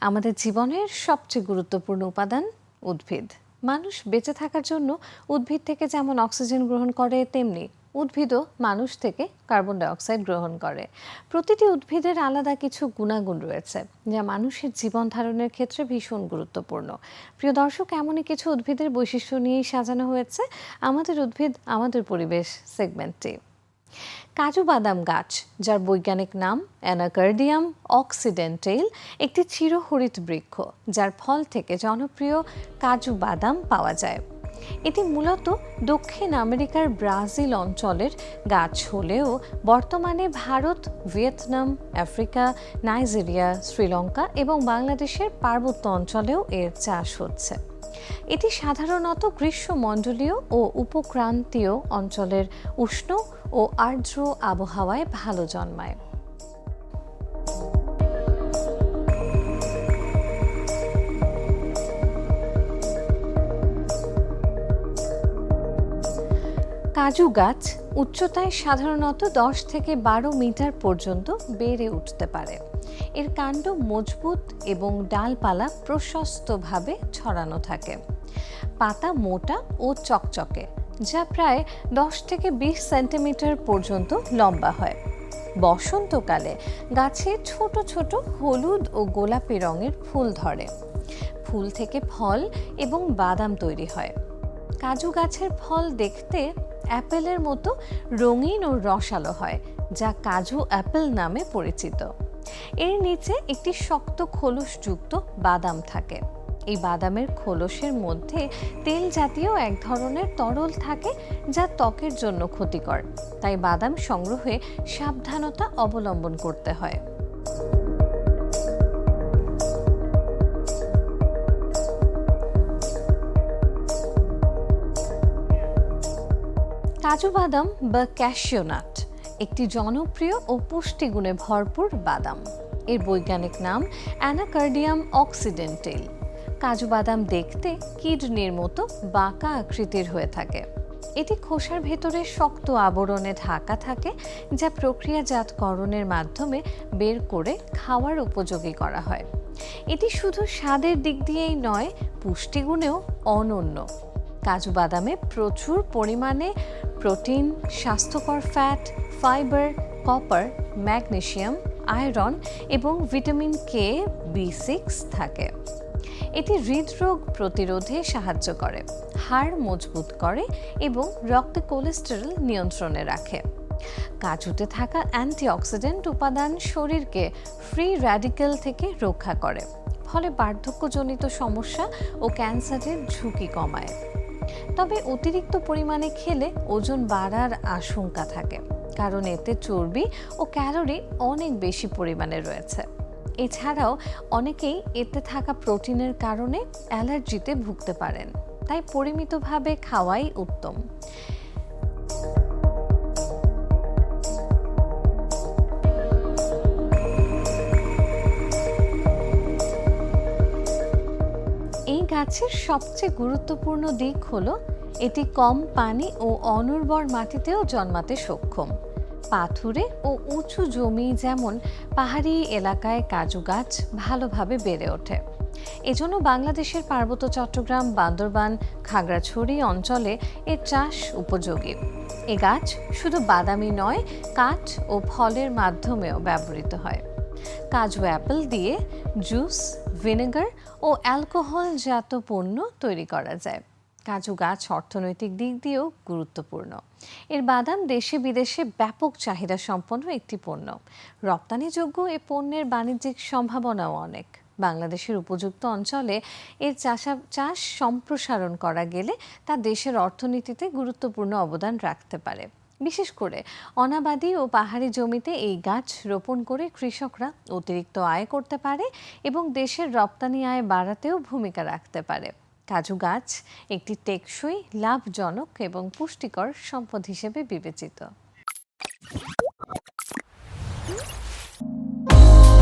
আমাদের জীবনের সবচেয়ে গুরুত্বপূর্ণ উপাদান উদ্ভিদ। মানুষ বেঁচে থাকার জন্য উদ্ভিদ থেকে যেমন অক্সিজেন গ্রহণ করে, তেমনি উদ্ভিদও মানুষ থেকে কার্বন ডাইঅক্সাইড গ্রহণ করে। প্রতিটি উদ্ভিদের আলাদা কিছু গুণাগুণ রয়েছে, যা মানুষের জীবন ধারণের ক্ষেত্রে ভীষণ গুরুত্বপূর্ণ। প্রিয় দর্শক, এমনই কিছু উদ্ভিদের বৈশিষ্ট্য নিয়েই সাজানো হয়েছে আমাদের উদ্ভিদ, আমাদের পরিবেশ সেগমেন্টটি। কাজু বাদাম গাছ, যার বৈজ্ঞানিক নাম অ্যানাকার্ডিয়াম অক্সিডেন্টেল একটি চিরহরিত বৃক্ষ, যার ফল থেকে জনপ্রিয় কাজু বাদাম পাওয়া যায়। এটি মূলত দক্ষিণ আমেরিকার ব্রাজিল অঞ্চলের গাছ হলেও বর্তমানে Bharat, Vietnam, Africa, Nigeria, Sri Lanka এবং বাংলাদেশের পার্বত্য অঞ্চলেও এর চাষ হচ্ছে। এটি সাধারণত গ্রীষ্মমণ্ডলীয় ও উপক্রান্তীয় অঞ্চলের উষ্ণ ও আর্দ্র আবহাওয়ায় ভালো জন্মায়। কাজু গাছ উচ্চতায় সাধারণত দশ থেকে বারো মিটার পর্যন্ত বেড়ে উঠতে পারে। এর কাণ্ড মজবুত এবং ডালপালা প্রশস্তভাবে ছড়ানো থাকে। পাতা মোটা ও চকচকে যা প্রায় দশ থেকে বিশ সেন্টিমিটার পর্যন্ত লম্বা হয়। বসন্তকালে গাছে ছোট ছোট হলুদ ও গোলাপি রঙের ফুল ধরে। ফুল থেকে ফল এবং বাদাম তৈরি হয়। কাজু গাছের ফল দেখতে অ্যাপেলের মতো রঙিন ও রসালো হয়, যা কাজু অ্যাপেল নামে পরিচিত। এর নিচে একটি শক্ত খোলসযুক্ত বাদাম থাকে। এই বাদামের খোলসের মধ্যে তেল জাতীয় এক ধরনের তরল থাকে যা ত্বকের জন্য ক্ষতিকর। তাই বাদাম সংগ্রহে সাবধানতা অবলম্বন করতে হয়। কাজু বাদাম বা ক্যাশিওনাট একটি জনপ্রিয় ও পুষ্টিগুণে ভরপুর বাদাম। এর বৈজ্ঞানিক নাম অ্যানাকার্ডিয়াম অক্সিডেন্টেল। কাজু বাদাম দেখতে কিডনির মতো বাঁকা আকৃতির হয়ে থাকে। এটি খোসার ভেতরে শক্ত আবরণে ঢাকা থাকে, যা প্রক্রিয়াজাতকরণের মাধ্যমে বের করে খাওয়ার উপযোগী করা হয়। এটি শুধু স্বাদের দিক দিয়েই নয়, পুষ্টিগুণেও অনন্য। কাজু বাদামে প্রচুর পরিমাণে প্রোটিন, স্বাস্থ্যকর fat, fibre, copper, magnesium, iron এবং ভিটামিন কে, বি সিক্স থাকে। এটি হৃদরোগ প্রতিরোধে সাহায্য করে, হাড় মজবুত করে এবং রক্তে কোলেস্টেরল নিয়ন্ত্রণে রাখে। কাজুতে থাকা অ্যান্টিঅক্সিডেন্ট উপাদান শরীরকে ফ্রি র্যাডিক্যাল থেকে রক্ষা করে, ফলে বার্ধক্যজনিত সমস্যা ও ক্যান্সারের ঝুঁকি কমায়। তবে অতিরিক্ত পরিমাণে খেলে ওজন বাড়ার আশঙ্কা থাকে, কারণ এতে চর্বি ও ক্যালোরি অনেক বেশি পরিমাণে রয়েছে। এছাড়াও অনেকেই এতে থাকা প্রোটিনের কারণে অ্যালার্জিতে ভুগতে পারেন, তাই পরিমিতভাবে খাওয়াই উত্তম। এই গাছের সবচেয়ে গুরুত্বপূর্ণ দিক হলো, এটি কম পানি ও অনুর্বর মাটিতেও জন্মাতে সক্ষম। পাথুরে ও উঁচু জমি যেমন পাহাড়ি এলাকায় কাজু গাছ ভালোভাবে বেড়ে ওঠে। এজন্য বাংলাদেশের পার্বত্য চট্টগ্রাম, বান্দরবান, খাগড়াছড়ি অঞ্চলে এর চাষ উপযোগী। এ গাছ শুধু বাদামি নয়, কাঠ ও ফলের মাধ্যমেও ব্যবহৃত হয়। কাজু অ্যাপেল দিয়ে জুস, ভিনেগার ও অ্যালকোহল জাত পণ্য তৈরি করা যায়। কাজু গাছ অর্থনৈতিক দিক দিয়েও গুরুত্বপূর্ণ। এর বাদাম দেশে বিদেশে ব্যাপক চাহিদা সম্পন্ন একটি পণ্য। রপ্তানিযোগ্য এ পণ্যের বাণিজ্যিক সম্ভাবনাও অনেক। বাংলাদেশের উপযুক্ত অঞ্চলে এর চাষা চাষ সম্প্রসারণ করা গেলে তা দেশের অর্থনীতিতে গুরুত্বপূর্ণ অবদান রাখতে পারে। বিশেষ করে অনাবাদী ও পাহাড়ি জমিতে এই গাছ রোপণ করে কৃষকরা অতিরিক্ত আয় করতে পারে এবং দেশের রপ্তানি আয় বাড়াতেও ভূমিকা রাখতে পারে। কাজু গাছ একটি টেকসই লাভজনক এবং পুষ্টিকর সম্পদ হিসেবে বিবেচিত।